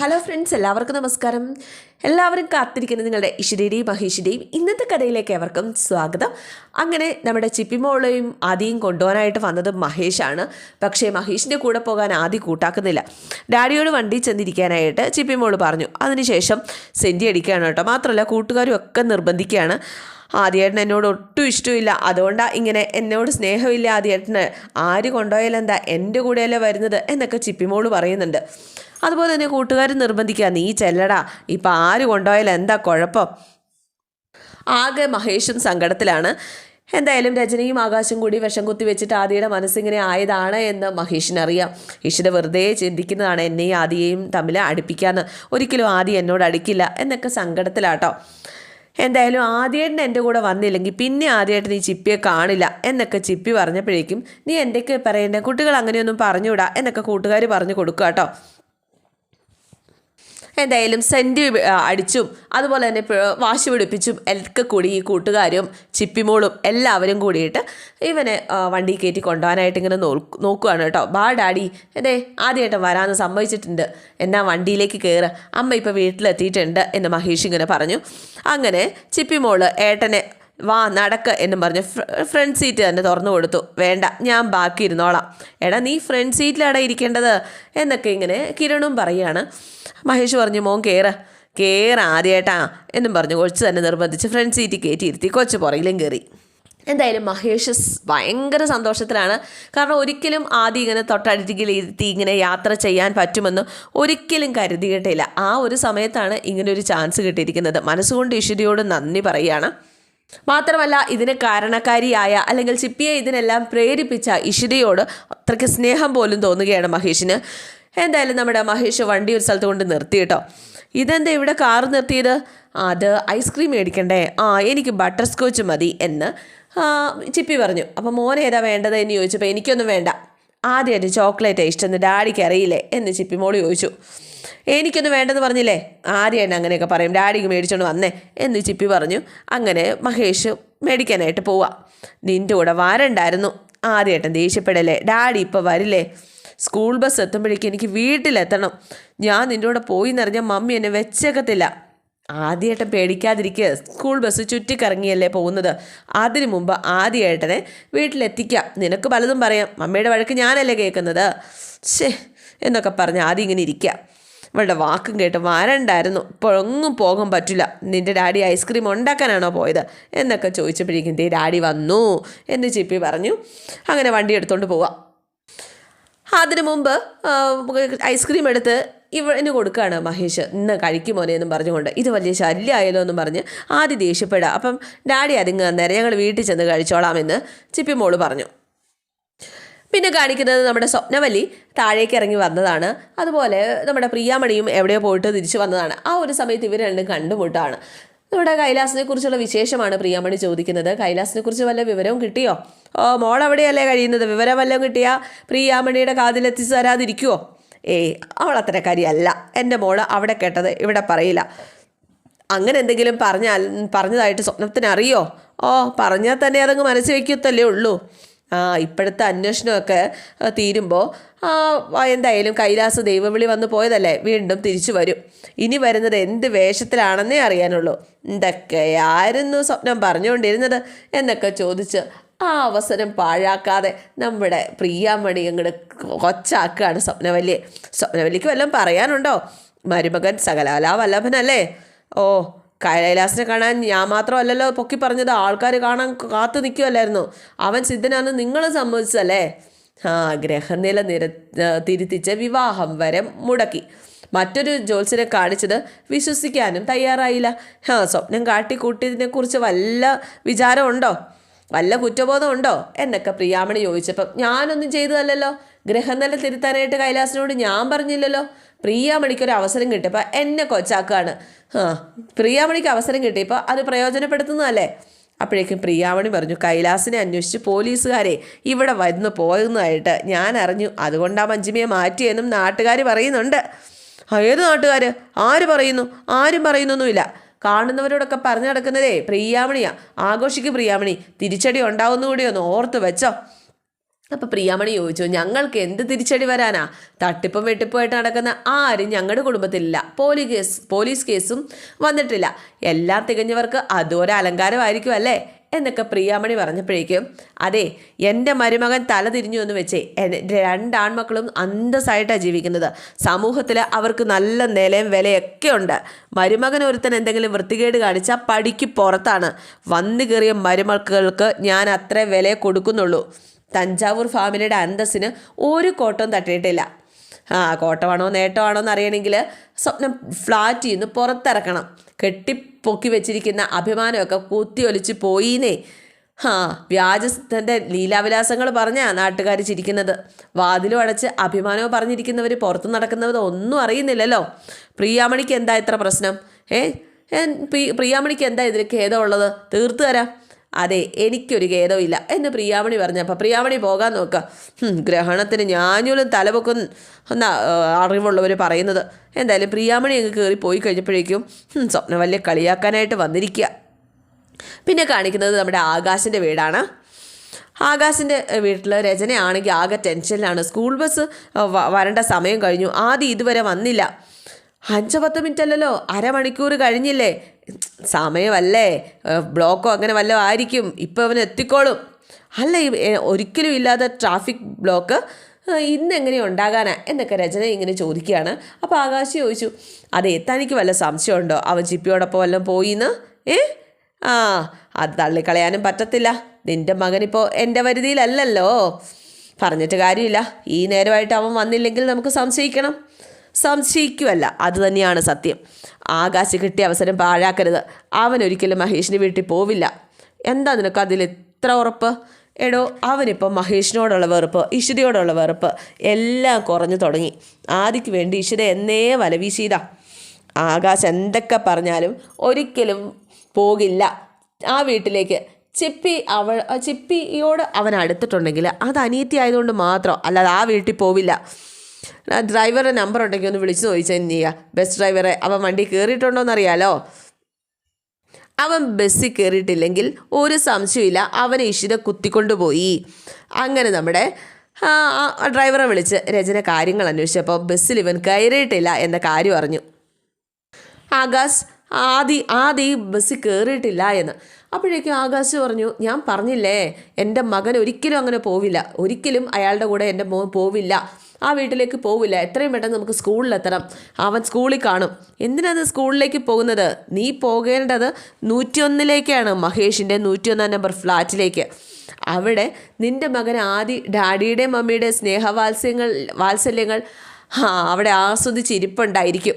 Hello friends എല്ലാവർക്കും നമസ്കാരം. എല്ലാവരും കാത്തിരിക്കുന്ന നിങ്ങളുടെ ഇഷിരിയുടെയും മഹേഷിന്റെയും ഇന്നത്തെ കഥയിലേക്ക് എവർക്കും സ്വാഗതം. അങ്ങനെ നമ്മുടെ ചിപ്പിമോളെയും ആദിയും കൊണ്ടുപോകാനായിട്ട് വന്നത് മഹേഷാണ്. പക്ഷേ മഹേഷിന്റെ കൂടെ പോകാൻ ആദി കൂട്ടാക്കുന്നില്ല. ഡാഡിയോട് വണ്ടി ചെന്നിരിക്കാനായിട്ട് ചിപ്പിമോൾ പറഞ്ഞു. അതിനുശേഷം സെന്റി അടിക്കുകയാണ് കേട്ടോ. മാത്രമല്ല കൂട്ടുകാരും ഒക്കെ നിർബന്ധിക്കുകയാണ്. ആദ്യേട്ടൻ എന്നോട് ഒട്ടും ഇഷ്ടമില്ല അതുകൊണ്ടാണ് ഇങ്ങനെ എന്നോട് സ്നേഹമില്ല ആദ്യേട്ടന്. ആര് കൊണ്ടുപോയാലെന്താ എന്റെ കൂടെയല്ലേ വരുന്നത് എന്നൊക്കെ ചിപ്പിമോൾ പറയുന്നുണ്ട്. അതുപോലെ തന്നെ കൂട്ടുകാർ നിർബന്ധിക്കുക നീ ചെല്ലടാ ഇപ്പം ആര് കൊണ്ടുപോയാലും എന്താ കുഴപ്പം? ആകെ മഹേഷും സങ്കടത്തിലാണ്. എന്തായാലും രജനിയും ആകാശം കൂടി വിഷം കുത്തി വെച്ചിട്ട് ആദിയുടെ മനസ്സിങ്ങനെ ആയതാണ് എന്ന് മഹേഷിനറിയാം. ഈശ്വര വെറുതെ ചിന്തിക്കുന്നതാണ് എന്നെയും ആദിയെയും തമ്മിൽ അടുപ്പിക്കാന്ന്. ഒരിക്കലും ആദി എന്നോട് അടിക്കില്ല എന്നൊക്കെ സങ്കടത്തിലാട്ടോ. എന്തായാലും ആദ്യേട്ടൻ എന്റെ കൂടെ വന്നില്ലെങ്കിൽ പിന്നെ ആദ്യമായിട്ട് നീ ചിപ്പിയെ കാണില്ല എന്നൊക്കെ ചിപ്പി പറഞ്ഞപ്പോഴേക്കും നീ എന്തൊക്കെ പറയേണ്ട? കുട്ടികൾ അങ്ങനെയൊന്നും പറഞ്ഞുവിടാ എന്നൊക്കെ കൂട്ടുകാർ പറഞ്ഞു കൊടുക്കുക കേട്ടോ എന്തായാലും സെന്റ് അടിച്ചും അതുപോലെ തന്നെ വാശി പിടിപ്പിച്ചും ഒക്കെ കൂടി ഈ കൂട്ടുകാരും ചിപ്പിമോളും എല്ലാവരും കൂടിയിട്ട് ഇവനെ വണ്ടി കയറ്റി കൊണ്ടുപോകാനായിട്ട് ഇങ്ങനെ നോക്കുകയാണ് കേട്ടോ. ബാ ഡാഡി എന്തേ ആദ്യമായിട്ട് വരാമെന്ന് സംഭവിച്ചിട്ടുണ്ട് എന്നാ വണ്ടിയിലേക്ക് കയറുക അമ്മ ഇപ്പോൾ വീട്ടിലെത്തിയിട്ടുണ്ട് എന്ന് മഹേഷ് ഇങ്ങനെ പറഞ്ഞു. അങ്ങനെ ചിപ്പിമോൾ ഏട്ടനെ വാ നടക്ക് എന്നും പറഞ്ഞ് ഫ്രണ്ട് സീറ്റ് തന്നെ തുറന്നു കൊടുത്തു. വേണ്ട ഞാൻ ബാക്കി ഇരുന്നോളാം എടാ നീ ഫ്രണ്ട് സീറ്റിലാടാ ഇരിക്കേണ്ടത്? എന്നൊക്കെ ഇങ്ങനെ കിരണും പറയാണ്. മഹേഷ് പറഞ്ഞു മോൻ കയറ് കയറ ആദ്യമായിട്ടാ എന്നും പറഞ്ഞു കൊച്ചു തന്നെ നിർബന്ധിച്ച് ഫ്രണ്ട് സീറ്റ് കയറ്റിയിരുത്തി കൊച്ചു പുറയിലും കയറി എന്തായാലും മഹേഷ് ഭയങ്കര സന്തോഷത്തിലാണ്. കാരണം ഒരിക്കലും ആദ്യം ഇങ്ങനെ തൊട്ടടുത്തിൽ ഇരുത്തി ഇങ്ങനെ യാത്ര ചെയ്യാൻ പറ്റുമെന്ന് ഒരിക്കലും കരുതിയിട്ടില്ല. ആ ഒരു സമയത്താണ് ഇങ്ങനെ ഒരു ചാൻസ് കിട്ടിയിരിക്കുന്നത്. മനസ്സുകൊണ്ട് ഈശ്വരിയോട് നന്ദി പറയുകയാണ് മാത്രമല്ല ഇതിന് കാരണക്കാരിയായ അല്ലെങ്കിൽ ചിപ്പിയെ ഇതിനെല്ലാം പ്രേരിപ്പിച്ച ഇഷിതയോട് അത്രയ്ക്ക് സ്നേഹം പോലും തോന്നുകയാണ് മഹേഷിന്. എന്തായാലും നമ്മുടെ മഹേഷ് വണ്ടി ഒരു സ്ഥലത്ത് കൊണ്ട് നിർത്തി കേട്ടോ. ഇതെന്താ ഇവിടെ കാർ നിർത്തിയത്? അത് ഐസ്ക്രീം മേടിക്കണ്ടേ? ആ എനിക്ക് ബട്ടർ സ്കോച്ച് മതി എന്ന് ചിപ്പി പറഞ്ഞു. അപ്പോൾ മോനെ ഏതാ വേണ്ടത് എന്ന് ചോദിച്ചപ്പോൾ എനിക്കൊന്നും വേണ്ട. ആദ്യമായിട്ട് ചോക്ലേറ്റ് ഇഷ്ടമെന്ന് ഡാഡിക്ക് അറിയില്ലേ എന്ന് ചിപ്പി മോൾ ചോദിച്ചു. എനിക്കൊന്നും വേണ്ടെന്ന് പറഞ്ഞില്ലേ? എന്നെ അങ്ങനെയൊക്കെ പറയും. ഡാഡിക്ക് മേടിച്ചോണ്ട് വന്നേ. എന്ന് ചിപ്പി പറഞ്ഞു. അങ്ങനെ മഹേഷ് മേടിക്കാനായിട്ട് പോവാ. നിന്റെ കൂടെ വരണ്ടായിരുന്നു. ആദ്യമായിട്ടും ദേഷ്യപ്പെടല്ലേ? ഡാഡി ഇപ്പോൾ വരില്ലേ? സ്കൂൾ ബസ് എത്തുമ്പോഴേക്കും എനിക്ക് വീട്ടിലെത്തണം. ഞാൻ നിന്റെ കൂടെ പോയി എന്നറിഞ്ഞാൽ മമ്മി എന്നെ വെച്ചേക്കത്തില്ല. ആദ്യമായിട്ടും പേടിക്കാതിരിക്കുക. സ്കൂൾ ബസ് ചുറ്റിക്കറങ്ങിയല്ലേ പോകുന്നത്. അതിനു മുമ്പ് ആദ്യമായിട്ടനെ വീട്ടിലെത്തിക്കാം. നിനക്ക് പലതും പറയാം. മമ്മിയുടെ വഴക്ക് ഞാനല്ലേ കേൾക്കുന്നത്? ശേ എന്നൊക്കെ പറഞ്ഞ് ആദ്യം ഇങ്ങനെ ഇരിക്കുക ഇവളുടെ വാക്കും കേട്ട് വരണ്ടായിരുന്നു. ഇപ്പോഴൊന്നും പോകാൻ പറ്റില്ല. നിന്റെ ഡാഡി ഐസ്ക്രീം ഉണ്ടാക്കാനാണോ പോയത്? എന്നൊക്കെ ചോദിച്ചപ്പോഴേക്കും ദേ ഡാഡി വന്നു എന്ന് ചിപ്പി പറഞ്ഞു. അങ്ങനെ വണ്ടി എടുത്തുകൊണ്ട് പോവാം. അതിനു മുമ്പ് ഐസ്ക്രീം എടുത്ത് ഇവന് കൊടുക്കുകയാണ് മഹേഷ്. ഇന്ന് കഴിക്കുമോനെ എന്നും പറഞ്ഞുകൊണ്ട്. ഇത് വലിയ ശല്യമായല്ലോ എന്നും പറഞ്ഞ് ആദ്യം ദേഷ്യപ്പെടുക. അപ്പം ഡാഡി അതിങ്ങ് അന്നേരം ഞങ്ങൾ വീട്ടിൽ ചെന്ന് കഴിച്ചോളാമെന്ന് ചിപ്പി ചിപ്പിമോൾ പറഞ്ഞു. പിന്നെ കാണിക്കുന്നത് നമ്മുടെ സ്വപ്നവലി താഴേക്ക് ഇറങ്ങി വന്നതാണ്. അതുപോലെ നമ്മുടെ പ്രിയാമണിയും എവിടെയോ പോയിട്ട് തിരിച്ചു വന്നതാണ്. ആ ഒരു സമയത്ത് ഇവർ രണ്ടും കണ്ടുമുട്ടാണ്. നമ്മുടെ കൈലാസിനെ കുറിച്ചുള്ള വിശേഷമാണ് പ്രിയാമണി ചോദിക്കുന്നത്. കൈലാസിനെ കുറിച്ച് വല്ല വിവരവും കിട്ടിയോ? ഓ മോൾ അവിടെയല്ലേ കഴിയുന്നത്? വിവരം വല്ലതും കിട്ടിയാ പ്രിയാമണിയുടെ കാതിലെത്തിച്ച് തരാതിരിക്കുവോ? ഏയ് അവൾ അത്തരക്കാരിയല്ല എന്റെ മോൾ അവിടെ കേട്ടത് ഇവിടെ പറയില്ല. അങ്ങനെ എന്തെങ്കിലും പറഞ്ഞാൽ പറഞ്ഞതായിട്ട് സ്വപ്നത്തിന് അറിയോ ഓ പറഞ്ഞാൽ തന്നെ അതങ്ങ് മനസ്സിൽ വയ്ക്കത്തല്ലേ ഉള്ളൂ. ഇപ്പോഴത്തെ അന്വേഷണമൊക്കെ തീരുമ്പോൾ ആ എന്തായാലും കൈലാസ ദൈവവിളി വന്ന് പോയതല്ലേ വീണ്ടും തിരിച്ചു വരും. ഇനി വരുന്നത് എന്ത് വേഷത്തിലാണെന്നേ അറിയാനുള്ളൂ. എന്തൊക്കെയായിരുന്നു സ്വപ്നം പറഞ്ഞുകൊണ്ടിരുന്നത് എന്നൊക്കെ ചോദിച്ച് ആ അവസരം പാഴാക്കാതെ നമ്മുടെ പ്രിയാമണി അങ്ങോട്ട് കൊച്ചാക്കുകയാണ് സ്വപ്നവല്ലിയെ സ്വപ്നവല്ലിക്ക് വല്ലതും പറയാനുണ്ടോ? മരുമകൻ സകലാലാ വല്ലഭനല്ലേ? ഓ കൈലാസിനെ കാണാൻ ഞാൻ മാത്രമല്ലല്ലോ പൊക്കി പറഞ്ഞത്. ആൾക്കാർ കാണാൻ കാത്തു നിൽക്കുമല്ലായിരുന്നു അവൻ സിദ്ധനാണെന്ന് നിങ്ങൾ സമ്മതിച്ചല്ലേ ആ ഗ്രഹനില നിര തിരുത്തിച്ച് വിവാഹം വരെ മുടക്കി. മറ്റൊരു ജോത്സ്യനെ കാണിച്ചത് വിശ്വസിക്കാനും തയ്യാറായില്ല. ആ സ്വപ്നം കാട്ടിക്കൂട്ടിയതിനെക്കുറിച്ച് വല്ല വിചാരമുണ്ടോ? വല്ല കുറ്റബോധം ഉണ്ടോ എന്നൊക്കെ പ്രിയാമണി ചോദിച്ചപ്പം ഞാനൊന്നും ചെയ്തതല്ലല്ലോ. ഗ്രഹനില തിരുത്താനായിട്ട് കൈലാസിനോട് ഞാൻ പറഞ്ഞില്ലല്ലോ. പ്രിയാമണിക്കൊരു അവസരം കിട്ടിയപ്പോൾ എന്നെ കൊച്ചാക്കുകയാണ് ആ പ്രിയാമണിക്ക് അവസരം കിട്ടിയപ്പോൾ അത് പ്രയോജനപ്പെടുത്തുന്നതല്ലേ? അപ്പോഴേക്കും പ്രിയാമണി പറഞ്ഞു കൈലാസിനെ അന്വേഷിച്ച് പോലീസുകാരെ ഇവിടെ വന്ന് പോകുന്നതായിട്ട് ഞാൻ അറിഞ്ഞു. അതുകൊണ്ടാണ് മഞ്ജിമയെ മാറ്റിയെന്നും നാട്ടുകാർ പറയുന്നുണ്ട്. ഏത് നാട്ടുകാർ ആര് പറയുന്നു? ആരും പറയുന്നൊന്നുമില്ല. കാണുന്നവരോടൊക്കെ പറഞ്ഞു നടക്കുന്നതേ പ്രിയാമണിയാ. ആഘോഷിക്ക് പ്രിയാമണി. തിരിച്ചടി ഉണ്ടാവുന്ന കൂടി ഒന്ന് ഓർത്ത് വെച്ചോ. അപ്പോൾ പ്രിയാമണി ചോദിച്ചു ഞങ്ങൾക്ക് എന്ത് തിരിച്ചടി വരാനാ? തട്ടിപ്പും വെട്ടിപ്പുമായിട്ട് നടക്കുന്ന ആരും ഞങ്ങളുടെ കുടുംബത്തിലില്ല. പോലീ കേസ് പോലീസ് കേസും വന്നിട്ടില്ല. എല്ലാം തികഞ്ഞവർക്ക് അതൊരു അലങ്കാരമായിരിക്കും അല്ലേ? എന്നൊക്കെ പ്രിയാമണി പറഞ്ഞപ്പോഴേക്കും അതെ എന്റെ മരുമകൻ തല തിരിഞ്ഞു എന്ന് വെച്ചേ രണ്ടാൺമക്കളും അന്തസ്സായിട്ടാണ് ജീവിക്കുന്നത്. സമൂഹത്തിൽ അവർക്ക് നല്ല നിലയും വിലയൊക്കെ ഉണ്ട്. മരുമകൻ ഒരുത്തൻ എന്തെങ്കിലും വൃത്തികേട് കാണിച്ചാൽ പടിക്ക് പുറത്താണ്. വന്നു കയറിയ മരുമക്കൾക്ക് ഞാൻ അത്ര വില കൊടുക്കുന്നുള്ളൂ. തഞ്ചാവൂർ ഫാമിലിയുടെ അന്തസ്സിന് ഒരു കോട്ടവും തട്ടിയിട്ടില്ല. ആ കോട്ടമാണോ നേട്ടമാണോ എന്ന് അറിയണമെങ്കിൽ സ്വപ്നം ഫ്ലാറ്റിൽ നിന്ന് പുറത്തിറക്കണം. കെട്ടിപ്പൊക്കി വെച്ചിരിക്കുന്ന അഭിമാനമൊക്കെ കുത്തിയൊലിച്ച് പോയിന്നേ. ആ വ്യാജസ്ഥന്റെ ലീലാവിലാസങ്ങൾ പറഞ്ഞാ നാട്ടുകാർ ചിരിക്കുന്നത്. വാതിലും അടച്ച് അഭിമാനവും പറഞ്ഞിരിക്കുന്നവർ പുറത്ത് നടക്കുന്നവർ ഒന്നും അറിയുന്നില്ലല്ലോ. പ്രിയാമണിക്ക് എന്താ ഇത്ര പ്രശ്നം? ഏ, പ്രിയാമണിക്ക് എന്താ ഇതിൽ ഖേദമുള്ളത്? തീർത്തു തരാം. അതെ എനിക്കൊരു ഖേദമില്ല എന്ന് പ്രിയാമണി പറഞ്ഞപ്പോൾ പ്രിയാമണി പോകാൻ നോക്കുക ഗ്രഹണത്തിന് ഞാനൂലും തലപൊക്കും എന്നാ അറിവുള്ളവർ പറയുന്നത്. എന്തായാലും പ്രിയാമണി അങ്ങ് കയറി പോയി കഴിഞ്ഞപ്പോഴേക്കും സ്വപ്നം വലിയ കളിയാക്കാനായിട്ട് വന്നിരിക്കുക പിന്നെ കാണിക്കുന്നത് നമ്മുടെ ആകാശിന്റെ വീടാണ്. ആകാശിന്റെ വീട്ടിൽ രചനയാണെങ്കിൽ ആകെ ടെൻഷനിലാണ്. സ്കൂൾ ബസ് വരേണ്ട സമയം കഴിഞ്ഞു. ആദ്യം ഇതുവരെ വന്നില്ല. അഞ്ച് പത്ത് മിനിറ്റ് അല്ലല്ലോ അരമണിക്കൂർ കഴിഞ്ഞില്ലേ? സമയമല്ലേ? ബ്ലോക്കോ അങ്ങനെ വല്ലതും ആയിരിക്കും. ഇപ്പോൾ അവൻ എത്തിക്കോളും. അല്ല ഒരിക്കലും ഇല്ലാത്ത ട്രാഫിക് ബ്ലോക്ക് ഇന്ന് എങ്ങനെ ഉണ്ടാകാനാ? എന്നൊക്കെ രചന ഇങ്ങനെ ചോദിക്കുകയാണ്. അപ്പോൾ ആകാശ് ചോദിച്ചു അതെ തനിക്ക് വല്ല സംശയമുണ്ടോ? അവൻ ചിപ്പിയോടൊപ്പം വല്ലതും പോയിന്ന്? ഏ? ആ അത് തള്ളിക്കളയാനും പറ്റത്തില്ല. നിന്റെ മകനിപ്പോൾ എന്റെ വരുതിയിലല്ലല്ലോ പറഞ്ഞിട്ട് കാര്യമില്ല. ഈ നേരമായിട്ട് അവൻ വന്നില്ലെങ്കിൽ നമുക്ക് സംശയിക്കണം. സംശയിക്കുമല്ല അത് തന്നെയാണ് സത്യം. ആകാശ് കിട്ടിയ അവസരം പാഴാക്കരുത്. അവൻ ഒരിക്കലും മഹേഷിന്റെ വീട്ടിൽ പോവില്ല. എന്താ നിനക്ക് അതിൽ എത്ര ഉറപ്പ്? എടോ അവനിപ്പോൾ മഹേഷിനോടുള്ള വെറുപ്പ് ഇഷിതയോടുള്ള വെറുപ്പ് എല്ലാം കുറഞ്ഞു തുടങ്ങി. ആദിക്ക് വേണ്ടി ഇഷിത എന്നേ വലവീശീത. ആകാശ് എന്തൊക്കെ പറഞ്ഞാലും ഒരിക്കലും പോകില്ല. ആ വീട്ടിലേക്ക് ചിപ്പി അവൾ ചിപ്പിയോട് അവൻ അടുത്തിട്ടുണ്ടെങ്കിൽ അത് അനിയത്തി ആയതുകൊണ്ട് മാത്രം. അല്ലാതെ ആ വീട്ടിൽ പോവില്ല. ആ ഡ്രൈവറുടെ നമ്പർ ഉണ്ടെങ്കിൽ ഒന്ന് വിളിച്ച് ചോദിച്ചാൽ ചെയ്യുക ബസ് ഡ്രൈവറെ അവൻ വണ്ടി കയറിയിട്ടുണ്ടോ എന്നറിയാലോ അവൻ ബസ്സിൽ കയറിയിട്ടില്ലെങ്കിൽ ഒരു സംശയമില്ല അവനെ ഇഷിത കുത്തിക്കൊണ്ടുപോയി. അങ്ങനെ നമ്മുടെ ഡ്രൈവറെ വിളിച്ച് രചന കാര്യങ്ങൾ അന്വേഷിച്ചപ്പോൾ ബസ്സിൽ ഇവൻ കയറിയിട്ടില്ല എന്ന കാര്യം അറിഞ്ഞു. ആകാശ് ആദി ആദി ബസ്സിൽ കയറിയിട്ടില്ല എന്ന്. അപ്പോഴേക്കും ആകാശ് പറഞ്ഞു ഞാൻ പറഞ്ഞില്ലേ എന്റെ മകൻ ഒരിക്കലും അങ്ങനെ പോവില്ല. ഒരിക്കലും അയാളുടെ കൂടെ എന്റെ മോൻ പോവില്ല. ആ വീട്ടിലേക്ക് പോവില്ല. എത്രയും പെട്ടെന്ന് നമുക്ക് സ്കൂളിലെത്തണം. അവൻ സ്കൂളിൽ കാണും. എന്തിനാണ് സ്കൂളിലേക്ക് പോകുന്നത്? നീ പോകേണ്ടത് നൂറ്റിയൊന്നിലേക്കാണ്. മഹേഷിന്റെ നൂറ്റിയൊന്നാം നമ്പർ ഫ്ലാറ്റിലേക്ക്. അവിടെ നിന്റെ മകൻ ആദി ഡാഡിയുടെ മമ്മിയുടെ സ്നേഹവാത്സ്യങ്ങൾ വാത്സല്യങ്ങൾ ആ അവിടെ ആസ്വദിച്ചിരിപ്പുണ്ടായിരിക്കും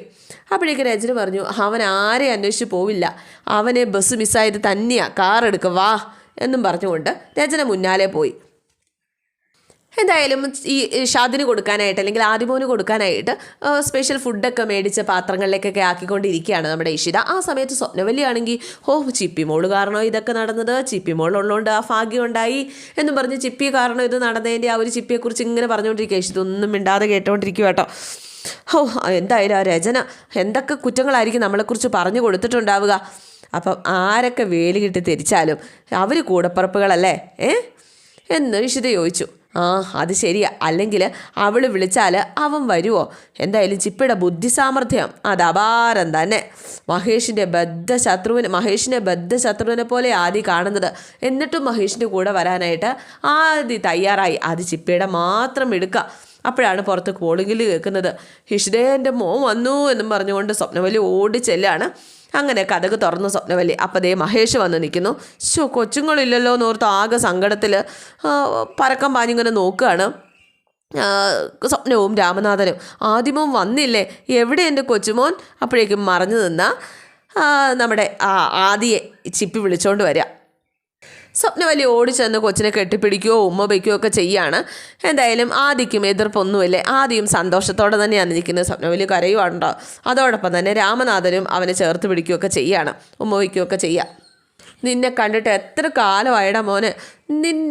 അപ്പോഴേക്ക് രജന പറഞ്ഞു അവൻ ആരെ അന്വേഷിച്ച് പോവില്ല? അവനെ ബസ് മിസ്സായത് തന്നെയാണ് കാർ എടുക്കുക വാ എന്നും പറഞ്ഞുകൊണ്ട് രചന മുന്നാലെ പോയി. എന്തായാലും ഈ ഷാദിന് കൊടുക്കാനായിട്ട് അല്ലെങ്കിൽ ആദിമോന് കൊടുക്കാനായിട്ട് സ്പെഷ്യൽ ഫുഡൊക്കെ മേടിച്ച പാത്രങ്ങളിലേക്കൊക്കെ ആക്കിക്കൊണ്ടിരിക്കുകയാണ് നമ്മുടെ ഇഷിത. ആ സമയത്ത് സ്വപ്നവല്ലിയാണെങ്കിൽ ഹോ ചിപ്പി മോൾ കാരണം ഇതൊക്കെ നടന്നത്? ചിപ്പി മോൾ ഉള്ളതുകൊണ്ട് ആ ഭാഗ്യം ഉണ്ടായി എന്നും പറഞ്ഞ് ചിപ്പി കാരണം ഇത് നടന്നതിന്റെ ആ ഒരു ചിപ്പിയെക്കുറിച്ച് ഇങ്ങനെ പറഞ്ഞുകൊണ്ടിരിക്കുക. ഇഷിതൊന്നും മിണ്ടാതെ കേട്ടോണ്ടിരിക്കുക കേട്ടോ. ഓ എന്തായാലും ആ രചന എന്തൊക്കെ കുറ്റങ്ങളായിരിക്കും നമ്മളെക്കുറിച്ച് പറഞ്ഞു കൊടുത്തിട്ടുണ്ടാവുക? അപ്പം ആരൊക്കെ വേലി കിട്ടി തിരിച്ചാലും അവർ കൂടപ്പറപ്പുകളല്ലേ? ഏ? എന്ന് ഇഷിത ചോദിച്ചു. ആ അത് ശരിയാ. അല്ലെങ്കിൽ അവൾ വിളിച്ചാൽ അവൻ വരുമോ എന്തായാലും ചിപ്പിയുടെ ബുദ്ധി സാമർഥ്യം അത് അപാരം തന്നെ. മഹേഷിന്റെ ബദ്ധശത്രുവിന് മഹേഷിനെ ബദ്ധശത്രുവിനെ പോലെ ആദി കാണുന്നത്. എന്നിട്ടും മഹേഷിന്റെ കൂടെ വരാനായിട്ട് ആദി തയ്യാറായി. അത് ചിപ്പിയുടെ മാത്രം എടുക്കുക അപ്പോഴാണ് പുറത്ത് കോളിങ്ങിൽ കേൾക്കുന്നത്. ഹിഷ്ദേ എന്റെ മോൻ വന്നു എന്നും പറഞ്ഞുകൊണ്ട് സ്വപ്നവലി ഓടി ചെല്ലാണ് അങ്ങനെ കഥക് തുറന്നു സ്വപ്നവല്ലി. അപ്പം ദേ മഹേഷ് വന്ന് നിൽക്കുന്നു. ശോ കൊച്ചുങ്ങളില്ലല്ലോ എന്നോർത്ത് ആകെ സങ്കടത്തിൽ പരക്കം പാഞ്ഞിങ്ങനെ നോക്കുകയാണ്. സ്വപ്നവും രാമനാഥനും. ആദ്യമോൻ വന്നില്ലേ? എവിടെ എന്റെ കൊച്ചുമോൻ? അപ്പോഴേക്കും മറഞ്ഞു നിന്ന നമ്മുടെ ആദിയെ ചിപ്പി വിളിച്ചോണ്ട് വരിക സ്വപ്നവല്ലി ഓടിച്ചെന്ന് കൊച്ചിനെ കെട്ടിപ്പിടിക്കുകയോ ഉമ്മ വയ്ക്കുകയോ ഒക്കെ ചെയ്യാണ്. എന്തായാലും ആദിക്കും എതിർപ്പൊന്നുമില്ലേ. ആദ്യം സന്തോഷത്തോടെ തന്നെയാണ് നിൽക്കുന്നത് സ്വപ്നവലി കരയുവാണ്ടോ അതോടൊപ്പം തന്നെ രാമനാഥനും അവനെ ചേർത്ത് പിടിക്കുകയൊക്കെ ചെയ്യാണ്. ഉമ്മ വയ്ക്കുകയൊക്കെ ചെയ്യുക നിന്നെ കണ്ടിട്ട് എത്ര കാലമായടാ മോന്?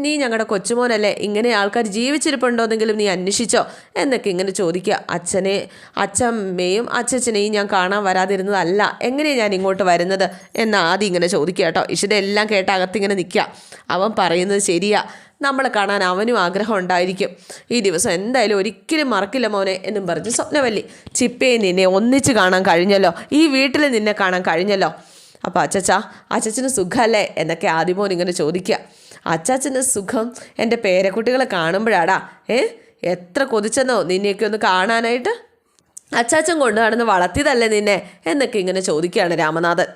നി ഞങ്ങളുടെ കൊച്ചുമോനല്ലേ? ഇങ്ങനെ ആൾക്കാർ ജീവിച്ചിരിപ്പുണ്ടോന്നെങ്കിലും നീ അന്വേഷിച്ചോ. എന്നൊക്കെ ഇങ്ങനെ ചോദിക്കുക അച്ഛനെ അച്ഛമ്മയും അച്ഛച്ചനെയും ഞാൻ കാണാൻ വരാതിരുന്നതല്ല. എങ്ങനെയാണ് ഞാൻ ഇങ്ങോട്ട് വരുന്നത്? എന്ന് ആദ്യം ഇങ്ങനെ ചോദിക്കുക കേട്ടോ. ഇഷിടെ എല്ലാം കേട്ട് അകത്തിങ്ങനെ നിൽക്കുക അവൻ പറയുന്നത് ശരിയാ. നമ്മളെ കാണാൻ അവനും ആഗ്രഹം ഉണ്ടായിരിക്കും. ഈ ദിവസം എന്തായാലും ഒരിക്കലും മറക്കില്ല മോനെ എന്നും പറഞ്ഞ് സ്വപ്നവല്ലി. ചിപ്പയെ നിന്നെ ഒന്നിച്ച് കാണാൻ കഴിഞ്ഞല്ലോ. ഈ വീട്ടിൽ നിന്നെ കാണാൻ കഴിഞ്ഞല്ലോ. അപ്പോൾ അച്ചാ അച്ചച്ചന് സുഖമല്ലേ എന്നൊക്കെ ആദ്യമോൻ ഇങ്ങനെ ചോദിക്കുക അച്ചാച്ചന് സുഖം എന്റെ പേരക്കുട്ടികളെ കാണുമ്പോഴാടാ. ഏ? എത്ര കൊതിച്ചെന്നോ നിന്നെയൊക്കെ ഒന്ന് കാണാനായിട്ട്? അച്ചാച്ചൻ കൊണ്ടു നടന്ന് വളർത്തിയതല്ലേ നിന്നെ? എന്നൊക്കെ ഇങ്ങനെ ചോദിക്കുകയാണ് രാമനാഥൻ.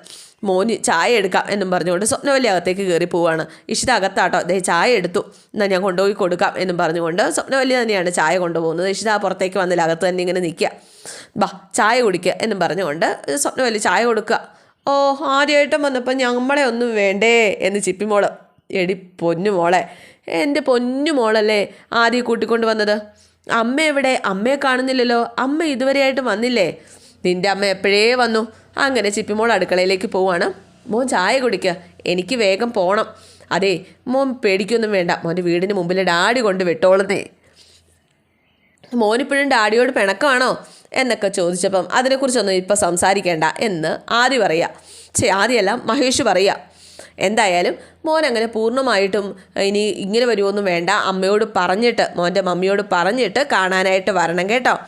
മോന് ചായ എടുക്കാം എന്നും പറഞ്ഞുകൊണ്ട് സ്വപ്നവല്ലി അകത്തേക്ക് കയറി പോവാണ്. ഇഷിത അകത്താട്ടോ. ദേ ചായ എടുത്തു. എന്നാൽ ഞാൻ കൊണ്ടുപോയി കൊടുക്കാം എന്നും പറഞ്ഞുകൊണ്ട് സ്വപ്നവല്ലി തന്നെയാണ് ചായ കൊണ്ടുപോകുന്നത്. ഇഷിത പുറത്തേക്ക് വന്നില്ല. അകത്ത് തന്നെ ഇങ്ങനെ നിൽക്കുക ബാ ചായ കുടിക്കുക എന്നും പറഞ്ഞുകൊണ്ട് സ്വപ്നവല്ലി ചായ കൊടുക്കുക ഓ ആദ്യമായിട്ടും വന്നപ്പോൾ ഞമ്മളെ ഒന്നും വേണ്ടേ എന്ന് ചിപ്പിമോൾ എടി പൊന്നു മോളെ എന്റെ പൊന്നു മോളല്ലേ ആദ്യം കൂട്ടിക്കൊണ്ട് വന്നത്? അമ്മ എവിടെ? അമ്മയെ കാണുന്നില്ലല്ലോ. അമ്മ ഇതുവരെയായിട്ട് വന്നില്ലേ? നിന്റെ അമ്മ എപ്പോഴേ വന്നു? അങ്ങനെ ചിപ്പിമോൾ അടുക്കളയിലേക്ക് പോവാണ്. മോൻ ചായ കുടിക്കുക എനിക്ക് വേഗം പോകണം അതെ മോൻ പേടിക്കൊന്നും വേണ്ട. മോന്റെ വീടിന് മുമ്പിൽ ഡാഡി കൊണ്ട് വിട്ടോളുന്നേ. മോനിപ്പോഴും ഡാഡിയോട് പിണക്കമാണോ എന്നൊക്കെ ചോദിച്ചപ്പം അതിനെക്കുറിച്ചൊന്നും ഇപ്പം സംസാരിക്കേണ്ട എന്ന് ആദ്യം പറയുക ചേ ആദ്യമല്ല മഹേഷ് പറയുക എന്തായാലും മോൻ അങ്ങനെ പൂർണമായിട്ടും ഇനി ഇങ്ങനെ വരുമൊന്നും വേണ്ട. അമ്മയോട് പറഞ്ഞിട്ട് മോന്റെ മമ്മിയോട് പറഞ്ഞിട്ട് കാണാനായിട്ട് വരണം കേട്ടോ.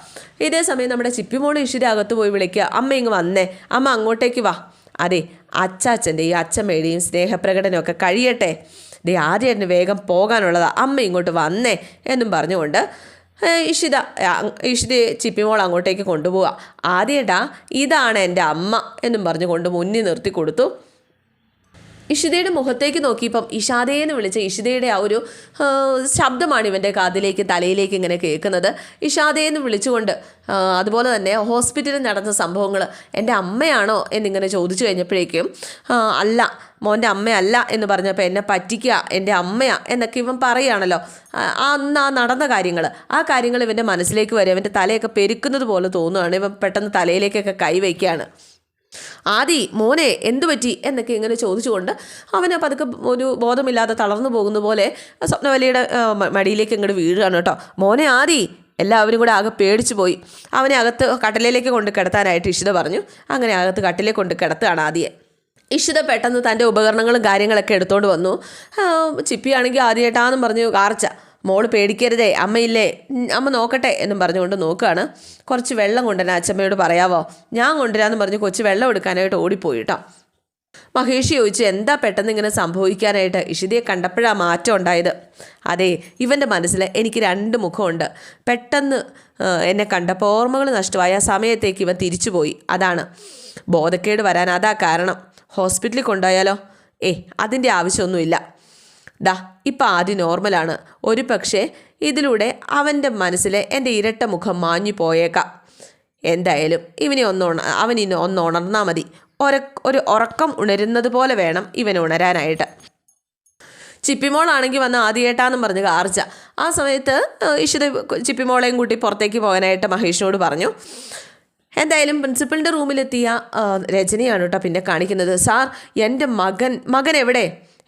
ഇതേ സമയം നമ്മുടെ ചിപ്പിമോൾ ഇഷിര അകത്ത് പോയി വിളിക്കുക. അമ്മ ഇങ്ങ് വന്നേ. അമ്മ അങ്ങോട്ടേക്ക് വാ. അതെ അച്ചാച്ചന്റെയും അച്ഛമ്മയുടെയും സ്നേഹപ്രകടനമൊക്കെ കഴിയട്ടെ. ദേ ആദ്യം വേഗം പോകാനുള്ളതാ. അമ്മ ഇങ്ങോട്ട് വന്നേ എന്നും പറഞ്ഞുകൊണ്ട് ഇഷിത ഇഷിതയെ ചിപ്പിമോൾ അങ്ങോട്ടേക്ക് കൊണ്ടുപോവുക ആദ്യേട്ടാ ഇതാണ് എന്റെ അമ്മ എന്നും പറഞ്ഞുകൊണ്ട് മുന്നിൽ നിർത്തി കൊടുത്തു. ഇഷിതയുടെ മുഖത്തേക്ക് നോക്കിയപ്പം ഇഷാദേന്ന് വിളിച്ച ഇഷിതയുടെ ആ ഒരു ശബ്ദമാണ് ഇവന്റെ കാതിലേക്ക് തലയിലേക്ക് ഇങ്ങനെ കേൾക്കുന്നത്. ഇഷാദേന്ന് വിളിച്ചുകൊണ്ട് അതുപോലെ തന്നെ ഹോസ്പിറ്റലിൽ നടന്ന സംഭവങ്ങൾ എന്റെ അമ്മയാണോ എന്നിങ്ങനെ ചോദിച്ചു കഴിഞ്ഞപ്പോഴേക്കും അല്ല മോന്റെ അമ്മയല്ല എന്ന് പറഞ്ഞപ്പോൾ എന്നെ പറ്റിക്കുക എന്റെ അമ്മയാ എന്നൊക്കെ ഇവൻ പറയുകയാണല്ലോ. ആ അന്ന് ആ നടന്ന കാര്യങ്ങൾ ആ കാര്യങ്ങൾ ഇവന്റെ മനസ്സിലേക്ക് വരും ഇവന്റെ തലയൊക്കെ പെരുക്കുന്നത് പോലെ തോന്നുകയാണ് ഇവൻ പെട്ടെന്ന് തലയിലേക്കൊക്കെ കൈവയ്ക്കുകയാണ് ആദി മോനെ എന്തുപറ്റി എന്നൊക്കെ ഇങ്ങനെ ചോദിച്ചുകൊണ്ട് അവന് പതുക്കെ ഒരു ബോധമില്ലാതെ തളർന്നു പോകുന്ന പോലെ സ്വപ്നവലിയുടെ മടിയിലേക്ക് ഇങ്ങോട്ട് വീഴുകയാണ് കേട്ടോ. മോനെ ആദി എല്ലാവരും കൂടെ ആകെ പേടിച്ചു പോയി. അവനെ അകത്ത് കട്ടിലേക്ക് കൊണ്ട് കിടത്താനായിട്ട് ഇഷിത പറഞ്ഞു. അങ്ങനെ അകത്ത് കട്ടിലേക്ക് കൊണ്ട് കിടത്തുകയാണ് ആദിയെ. ഇഷിത പെട്ടെന്ന് തന്റെ ഉപകരണങ്ങളും കാര്യങ്ങളൊക്കെ എടുത്തുകൊണ്ട് വന്നു. ചിപ്പിയാണെങ്കിൽ ആദ്യമായിട്ടാന്നും പറഞ്ഞു കാർച്ച. മോൾ പേടിക്കരുതേ അമ്മയില്ലേ? അമ്മ നോക്കട്ടെ എന്നും പറഞ്ഞുകൊണ്ട് നോക്കുകയാണ്. കുറച്ച് വെള്ളം കൊണ്ടുവരാൻ അച്ഛമ്മയോട് പറയാവോ? ഞാൻ കൊണ്ടുവരാമെന്ന് പറഞ്ഞ് കൊച്ചു വെള്ളം എടുക്കാനായിട്ട് ഓടിപ്പോയി മഹേഷ് ചോദിച്ചു എന്താ പെട്ടെന്ന് ഇങ്ങനെ സംഭവിക്കാനായിട്ട്? ഇഷിതയെ കണ്ടപ്പോഴാണ് മാറ്റം ഉണ്ടായത്? അതെ ഇവന്റെ മനസ്സിൽ എനിക്ക് രണ്ട് മുഖമുണ്ട്. പെട്ടെന്ന് എന്നെ കണ്ടപ്പോൾ ഓർമ്മകൾ നഷ്ടമായ. സമയത്തേക്ക് ഇവൻ തിരിച്ചുപോയി. അതാണ്. ബോധക്കേട് വരാൻ അതാ കാരണം. ഹോസ്പിറ്റലിൽ കൊണ്ടുപോയാലോ? ഏ അതിന്റെ ആവശ്യമൊന്നുമില്ല. ദാ ഇപ്പം ആദ്യം നോർമലാണ് ഒരു പക്ഷേ ഇതിലൂടെ അവന്റെ മനസ്സിലെ എന്റെ ഇരട്ട മുഖം മാഞ്ഞു പോയേക്കാം. എന്തായാലും ഇവനെ ഒന്ന് ഉണ അവൻ ഇന്ന് ഒന്ന് ഉണർന്നാൽ മതി. ഒര ഒരു ഉറക്കം ഉണരുന്നത് പോലെ വേണം ഇവൻ ഉണരാനായിട്ട്. ചിപ്പിമോളാണെങ്കിൽ വന്ന് ആദ്യേട്ടാന്നും പറഞ്ഞ് കാർച്ച. ആ സമയത്ത് ഇഷിത ചിപ്പിമോളെയും കൂട്ടി പുറത്തേക്ക് പോകാനായിട്ട് മഹേഷിനോട് പറഞ്ഞു. എന്തായാലും പ്രിൻസിപ്പളിന്റെ റൂമിലെത്തിയ രചനയാണ് കേട്ടോ പിന്നെ കാണിക്കുന്നത്. സാർ എന്റെ മകൻ മകൻ എവിടെ?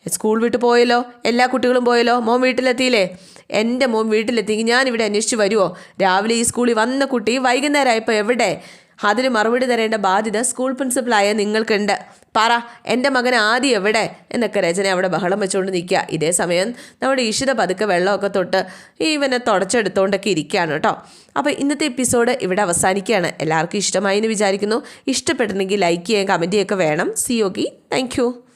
സ്കൂൾ വിട്ട് പോയല്ലോ എല്ലാ കുട്ടികളും പോയല്ലോ മോൻ വീട്ടിലെത്തിയില്ലേ? എന്റെ മോൻ വീട്ടിലെത്തിയെങ്കിൽ ഞാനിവിടെ അന്വേഷിച്ച് വരുമോ രാവിലെ ഈ സ്കൂളിൽ വന്ന കുട്ടി വൈകുന്നേരമായപ്പോൾ എവിടെ? അതിന് മറുപടി തരേണ്ട ബാധ്യത സ്കൂൾ പ്രിൻസിപ്പളായ നിങ്ങൾക്കുണ്ട്. പറ എന്റെ മകൻ ആദ്യം എവിടെ? എന്നൊക്കെ രചന അവിടെ ബഹളം വെച്ചുകൊണ്ട് നിൽക്കുക. ഇതേ സമയം നമ്മുടെ ഈഷിത പതുക്കെ വെള്ളമൊക്കെ തൊട്ട് ഇവനെ തുടച്ചെടുത്തുകൊണ്ടൊക്കെ ഇരിക്കുകയാണ് കേട്ടോ. അപ്പോൾ ഇന്നത്തെ എപ്പിസോഡ് ഇവിടെ അവസാനിക്കുകയാണ്. എല്ലാവർക്കും ഇഷ്ടമായി എന്ന് വിചാരിക്കുന്നു. ഇഷ്ടപ്പെട്ടിട്ടുണ്ടെങ്കിൽ ലൈക്ക് ചെയ്യുക കമന്റ് ചെയ്യുകയൊക്കെ വേണം. C Ockhi thank